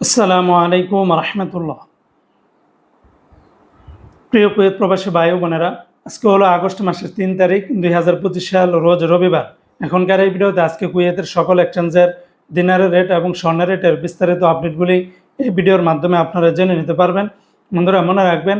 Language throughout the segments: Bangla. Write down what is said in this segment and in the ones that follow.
আসসালামু আলাইকুম রহমতুল্লাহ। প্রিয় কুয়েত প্রবাসী ভাই বোনেরা, আজকে হলো আগস্ট মাসের তিন তারিখ দুই হাজার পঁচিশ সাল, রোজ রবিবার। এখনকার এই ভিডিওতে আজকে কুয়েতের সকল এক্সচেঞ্জের দিনারের রেট এবং স্বর্ণের রেটের বিস্তারিত আপডেটগুলি এই ভিডিওর মাধ্যমে আপনারা জেনে নিতে পারবেন। বন্ধুরা, মনে রাখবেন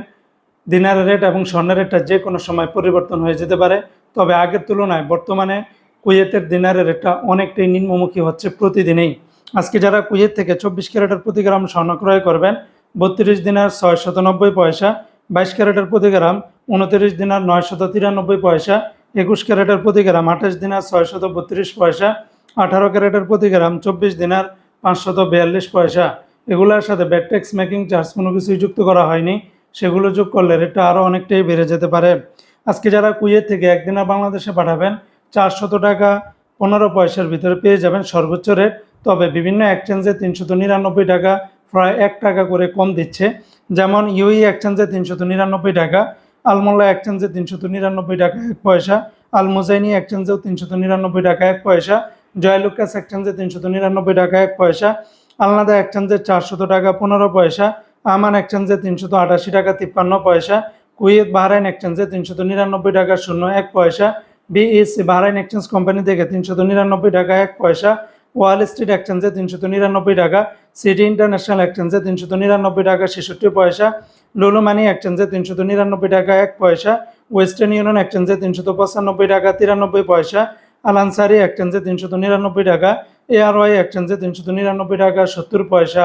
দিনারের রেট এবং স্বর্ণের রেটটা যে কোনো সময় পরিবর্তন হয়ে যেতে পারে। তবে আগের তুলনায় বর্তমানে কুয়েতের দিনারের রেটটা অনেকটাই নিম্নমুখী হচ্ছে প্রতিদিনেই। আজকে যারা কুয়েত থেকে চব্বিশ ক্যারেটের প্রতি গ্রাম স্বর্ণ ক্রয় করবেন, বত্রিশ দিনার ছয় শতানব্বই পয়সা, বাইশ ক্যারেটের প্রতি গ্রাম উনত্রিশ দিনার নয় শত তিরানব্বই পয়সা, একুশ ক্যারেটের প্রতি গ্রাম আঠাশ দিনার ছয় শত বত্রিশ পয়সা, আঠারো ক্যারেটের প্রতি গ্রাম চব্বিশ দিনার পাঁচশত বিয়াল্লিশ পয়সা। এগুলোর সাথে ব্যাকটেক্স মেকিং চার্জ কোনো কিছুই যুক্ত করা হয়নি। সেগুলো যোগ করলে রেটটা আরও অনেকটাই বেড়ে যেতে পারে। আজকে যারা কুয়েত থেকে একদিনা বাংলাদেশে পাঠাবেন, চারশত টাকা পনেরো পয়সার ভিতরে পেয়ে যাবেন সর্বোচ্চ রেট। তবে বিভিন্ন এক্সচেঞ্জে তিনশত নিরানব্বই টাকা, প্রায় এক টাকা করে কম দিচ্ছে। যেমন ইউই এক্সচেঞ্জে তিনশত নিরানব্বই টাকা আলমোল্লা এক্সচেঞ্জে তিনশত নিরানব্বই টাকা এক পয়সা আলমোজাইনি এক্সচেঞ্জেও তিনশত নিরানব্বই টাকা এক পয়সা জয়লুকাস এক্সচেঞ্জে তিনশত নিরানব্বই টাকা এক পয়সা আলনাদা এক্সচেঞ্জে চারশত টাকা পনেরো পয়সা আমান এক্সচেঞ্জে তিনশত আটাশি টাকা তিপ্পান্ন পয়সা কুয়েত বাহরাইন এক্সচেঞ্জে তিনশত নিরানব্বই টাকা শূন্য এক পয়সা বিএসসি বাহরাইন এক্সচেঞ্জ কোম্পানি থেকে তিনশত নিরানব্বই টাকা এক পয়সা ওয়াল স্ট্রিট এক্সচেঞ্জে তিনশো নিরানব্বই টাকা, সিটি ইন্টারন্যাশনাল এক্সচেঞ্জে তিনশো নিরানব্বই টাকা, ছেষট্টি পয়সা, লোলো মানি এক্সচেঞ্জে তিনশো নিরানব্বই টাকা, এক পয়সা, ওয়েস্টার্ন ইউনিয়ন এক্সচেঞ্জে তিনশত পঁচানব্বই টাকা, তিরানব্বই পয়সা, আলানসারি এক্সচেঞ্জে তিনশত নিরানব্বই টাকা এআরওয়াই এক্সচেঞ্জে তিনশো নিরানব্বই টাকা, সত্তর পয়সা।